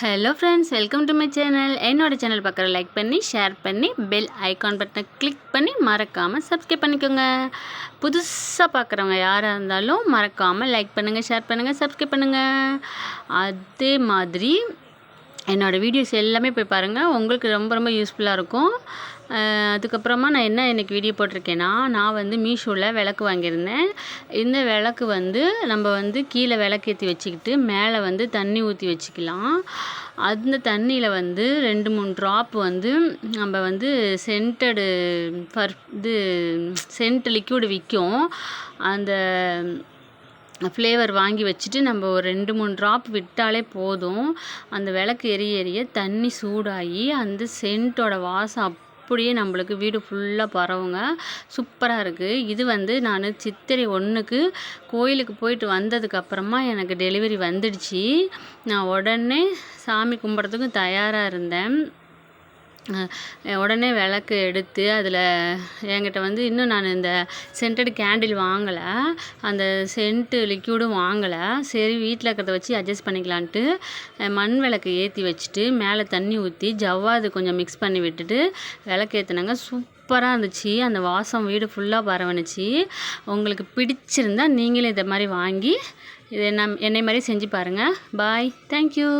Hello friends welcome to my channel என்னோடய channel பார்க்குற like பண்ணி ஷேர் பண்ணி பெல் ஐக்கான் பட்டனை கிளிக் பண்ணி மறக்காமல் சப்ஸ்கிரைப் பண்ணிக்கோங்க. புதுசாக பார்க்குறவங்க யாராக இருந்தாலும் மறக்காமல் லைக் பண்ணுங்கள் ஷேர் பண்ணுங்கள் சப்ஸ்கிரைப் பண்ணுங்கள் அதே மாதிரி என்னோடய வீடியோஸ் எல்லாமே போய் பாருங்கள் உங்களுக்கு ரொம்ப ரொம்ப யூஸ்ஃபுல்லாக இருக்கும். அதுக்கப்புறமா நான் என்ன இன்றைக்கி வீடியோ போட்டிருக்கேன்னா நான் வந்து மீஷோவில் விளக்கு வாங்கியிருந்தேன். இந்த விளக்கு வந்து நம்ம வந்து கீழே விளக்கேற்றி வச்சுக்கிட்டு மேலே வந்து தண்ணி ஊற்றி வச்சுக்கலாம். அந்த தண்ணியில் வந்து ரெண்டு மூணு ட்ராப் வந்து நம்ம வந்து சென்டடு பர் இது சென்ட் லிக்யூடு விற்கும். அந்த ஃப்ளேவர் வாங்கி வச்சுட்டு நம்ம ஒரு ரெண்டு மூணு ட்ராப் விட்டாலே போதும். அந்த விளக்கு எரிய எரிய தண்ணி சூடாகி அந்த சென்ட்டோட வாசம் அப்படியே நம்மளுக்கு வீடு ஃபுல்லாக பரவுங்க. சூப்பராக இருக்குது இது வந்து நான் சித்திரை ஒன்றுக்கு கோயிலுக்கு போயிட்டு வந்ததுக்கப்புறமா எனக்கு டெலிவரி வந்துடுச்சு. நான் உடனே சாமி கும்பிட்றதுக்கும் தயாராக இருந்தேன். உடனே விளக்கு எடுத்து அதில் என்கிட்ட வந்து இன்னும் நான் இந்த சென்டட் கேண்டில் வாங்கலை. அந்த சென்ட்டு லிக்யூடும் வாங்கலை. சரி வீட்டில் இருக்கிறத வச்சு அட்ஜஸ்ட் பண்ணிக்கலான்ட்டு மண் விளக்கு ஏற்றி வச்சுட்டு மேலே தண்ணி ஊற்றி ஜவ்வாது கொஞ்சம் மிக்ஸ் பண்ணி விட்டுட்டு விளக்கு ஏற்றினாங்க சூப்பராக இருந்துச்சு. அந்த வாசம் வீடு ஃபுல்லாக பரவணுச்சு. உங்களுக்கு பிடிச்சிருந்தா நீங்களே இதை மாதிரி வாங்கி இதை நம் என்னை மாதிரி செஞ்சு பாருங்கள் பாய் தேங்க்யூ